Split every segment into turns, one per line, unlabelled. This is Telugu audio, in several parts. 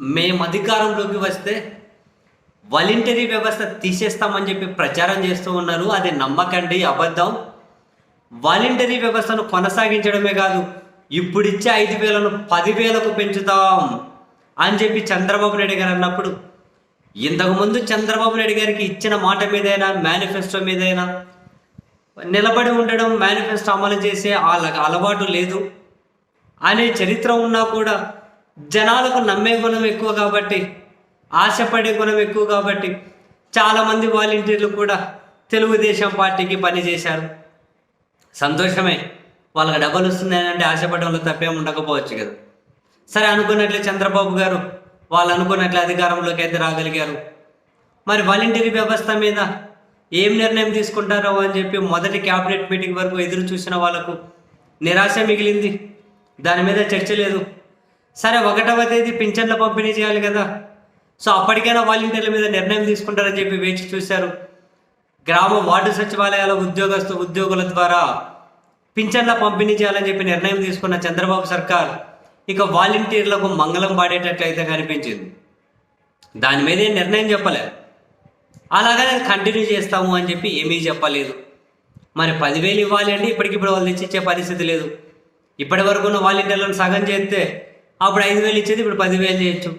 మేము అధికారంలోకి వస్తే వాలంటరీ వ్యవస్థ తీసేస్తామని చెప్పి ప్రచారం చేస్తూ ఉన్నారు. అది నమ్మకండి అబద్ధం. వాలంటరీ వ్యవస్థను కొనసాగించడమే కాదు ఇప్పుడిచ్చే ఐదు వేలను పదివేలకు పెంచుతాం అని చెప్పి చంద్రబాబు నాయుడు గారు అన్నప్పుడు ఇంతకుముందు చంద్రబాబు నాయుడు గారికి ఇచ్చిన మాట మీదైనా మేనిఫెస్టో మీదైనా నిలబడి ఉండడం మేనిఫెస్టో అమలు చేసే అలవాటు లేదు. అనే చరిత్ర ఉన్నా కూడా జనాలకు నమ్మే గుణం ఎక్కువ కాబట్టి ఆశపడే గుణం ఎక్కువ కాబట్టి చాలామంది వాలంటీర్లు కూడా తెలుగుదేశం పార్టీకి పనిచేశారు. సంతోషమే. వాళ్ళకి డబ్బులు వస్తున్నాయి అంటే తప్పేం ఉండకపోవచ్చు కదా. సరే అనుకున్నట్లే చంద్రబాబు గారు వాళ్ళు అనుకున్నట్లే అధికారంలోకి అయితే రాగలిగారు. మరి వాలంటీర్ వ్యవస్థ మీద ఏం నిర్ణయం తీసుకుంటారో అని చెప్పి మొదటి క్యాబినెట్ మీటింగ్ వరకు ఎదురు చూసిన వాళ్ళకు నిరాశ మిగిలింది. దాని మీద చర్చ లేదు. సరే ఒకటవ తేదీ పింఛన్ల పంపిణీ చేయాలి కదా. సో అప్పటికైనా వాలంటీర్ల మీద నిర్ణయం తీసుకుంటారని చెప్పి వేచి చూశారు. గ్రామ వార్డు సచివాలయాల ఉద్యోగస్తు ఉద్యోగుల ద్వారా పింఛన్ల పంపిణీ చేయాలని చెప్పి నిర్ణయం తీసుకున్న చంద్రబాబు సర్కార్ ఇక వాలంటీర్లకు మంగళం పాడేటట్లయితే కనిపించింది. దాని మీద ఏం నిర్ణయం చెప్పలేదు అలాగనే కంటిన్యూ చేస్తాము అని చెప్పి ఏమీ చెప్పలేదు. మరి పదివేలు ఇవ్వాలి అంటే ఇప్పటికిప్పుడు వాళ్ళు తెచ్చిచ్చే పరిస్థితి లేదు. ఇప్పటి వరకు ఉన్న వాలంటీర్లను సగం చేస్తే అప్పుడు ఐదు వేలు ఇచ్చేది ఇప్పుడు పదివేలు చేయొచ్చు.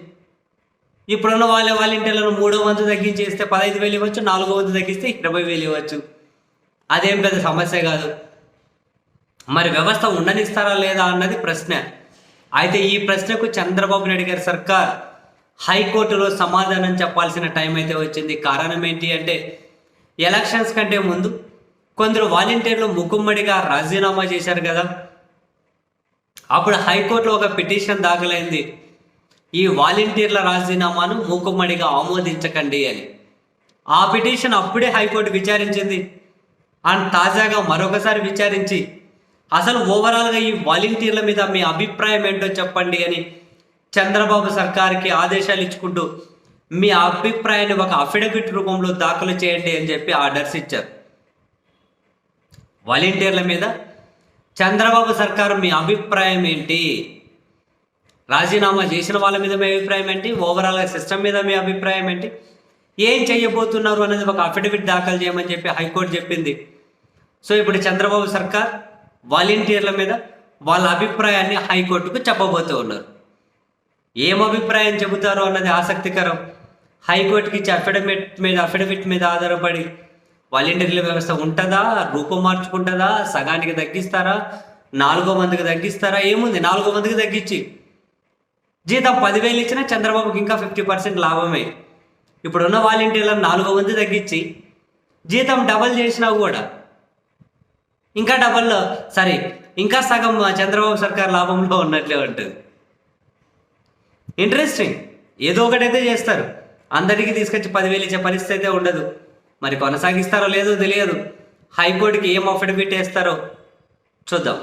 ఇప్పుడున్న వాళ్ళ వాలంటీర్లను మూడో వంతు తగ్గించేస్తే పదహైదు వేలు ఇవ్వచ్చు నాలుగో వంతు తగ్గిస్తే ఇరవై వేలు ఇవ్వచ్చు. అదేం పెద్ద సమస్య కాదు. మరి వ్యవస్థ ఉండనిస్తారా లేదా అన్నది ప్రశ్న. అయితే ఈ ప్రశ్నకు చంద్రబాబు నాయుడు గారి సర్కార్ హైకోర్టులో సమాధానం చెప్పాల్సిన టైం అయితే వచ్చింది. కారణం ఏంటి అంటే ఎలక్షన్స్ కంటే ముందు కొందరు వాలంటీర్లు ముకుమ్మడిగా రాజీనామా చేశారు కదా. అప్పుడు హైకోర్టులో ఒక పిటిషన్ దాఖలైంది. ఈ వాలంటీర్ల రాజీనామాను మూకుమ్మడిగా ఆమోదించకండి అని. ఆ పిటిషన్ అప్పుడే హైకోర్టు విచారించింది. అండ్ తాజాగా మరొకసారి విచారించి అసలు ఓవరాల్గా ఈ వాలంటీర్ల మీద మీ అభిప్రాయం ఏంటో చెప్పండి అని చంద్రబాబు సర్కార్కి ఆదేశాలు ఇచ్చుకుంటూ మీ అభిప్రాయాన్ని ఒక అఫిడవిట్ రూపంలో దాఖలు చేయండి అని చెప్పి ఆర్డర్స్ ఇచ్చారు. వాలంటీర్ల మీద చంద్రబాబు సర్కారు మీ అభిప్రాయం ఏంటి? రాజీనామా చేసిన వాళ్ళ మీద మీ అభిప్రాయం ఏంటి? ఓవరాల్గా సిస్టమ్ మీద మీ అభిప్రాయం ఏంటి? ఏం చేయబోతున్నారు అనేది ఒక అఫిడవిట్ దాఖలు చేయమని చెప్పి హైకోర్టు చెప్పింది. సో ఇప్పుడు చంద్రబాబు సర్కార్ వాలంటీర్ల మీద వాళ్ళ అభిప్రాయాన్ని హైకోర్టుకు చెప్పబోతూ ఉన్నారు. ఏం అభిప్రాయం చెబుతారో అన్నది ఆసక్తికరం. హైకోర్టుకి ఇచ్చే అఫిడవిట్ మీద అఫిడవిట్ మీద ఆధారపడి వాలంటీర్ల వ్యవస్థ ఉంటుందా? రూపం మార్చుకుంటుందా? సగానికి తగ్గిస్తారా? నాలుగో మందికి తగ్గిస్తారా? ఏముంది? నాలుగో మందికి తగ్గించి. జీతం పదివేలు ఇచ్చినా చంద్రబాబుకి ఇంకా ఫిఫ్టీ పర్సెంట్ లాభమే. ఇప్పుడున్న వాలంటీర్లను నాలుగో మంది తగ్గించి జీతం డబల్ చేసినా కూడా. ఇంకా డబల్ సారీ ఇంకా సగం చంద్రబాబు సర్కార్ లాభంలో ఉన్నట్లే ఉంటుంది. ఇంట్రెస్టింగ్ ఏదో ఒకటైతే చేస్తారు. అందరికీ తీసుకొచ్చి పదివేలు ఇచ్చే పరిస్థితి అయితే ఉండదు. మరి కొనసాగిస్తారో లేదో తెలియదు. హైకోర్టుకి ఏం అఫిడవిట్ వేస్తారో చూద్దాం.